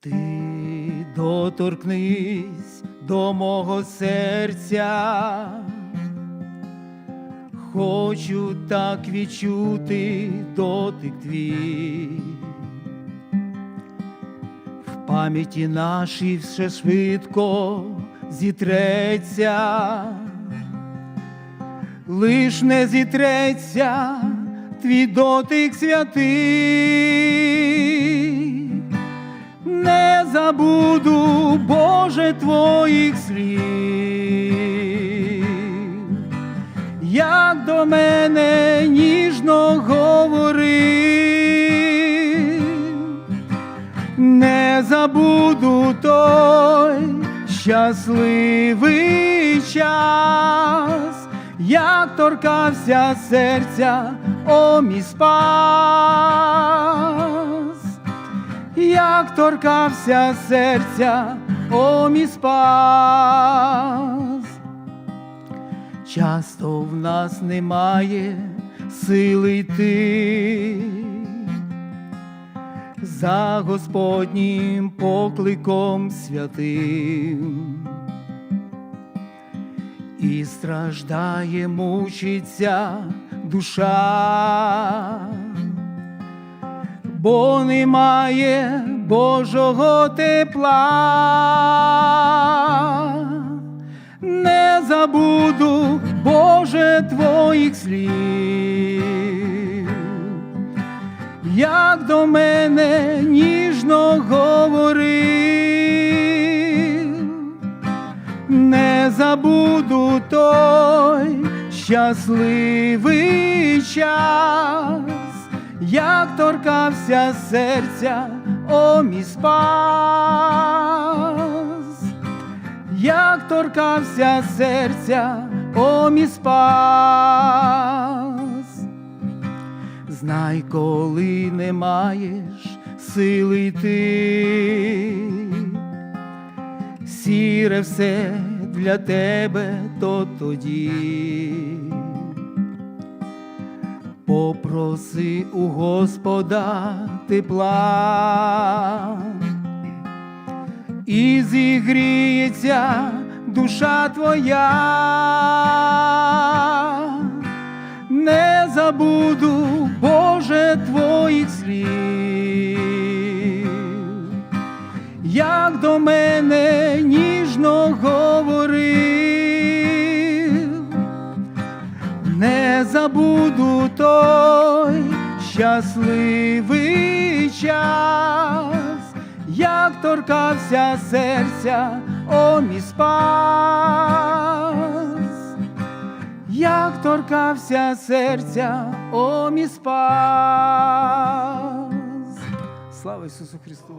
Ти доторкнись до мого серця, хочу так відчути дотик твій. В пам'яті нашій все швидко зітреться, лиш не зітреться твій дотик святий не забуду, Боже, твоїх слів, як до мене ніжно говорив, не забуду той щасливий час, як торкався серця, о мій спас як торкався серця, о мій спас. Часто в нас немає сили йти за Господнім покликом святим. І страждає, мучиться душа бо немає Божого тепла, не забуду, Боже, твоїх слів, як до мене ніжно говорив, не забуду той щасливий час як торкався серця, о мій спас, як торкався серця, о мій спас, знай, коли не маєш сили йти, сіре все для тебе, то тоді. Попроси у Господа тепла, і зігріється душа твоя, не забуду, Боже, твоїх слів, як до мене ніжно говорив. не забуду той щасливий час, як торкався серця, о мій спас, як торкався серця, о мій спас. Слава Ісусу Христу!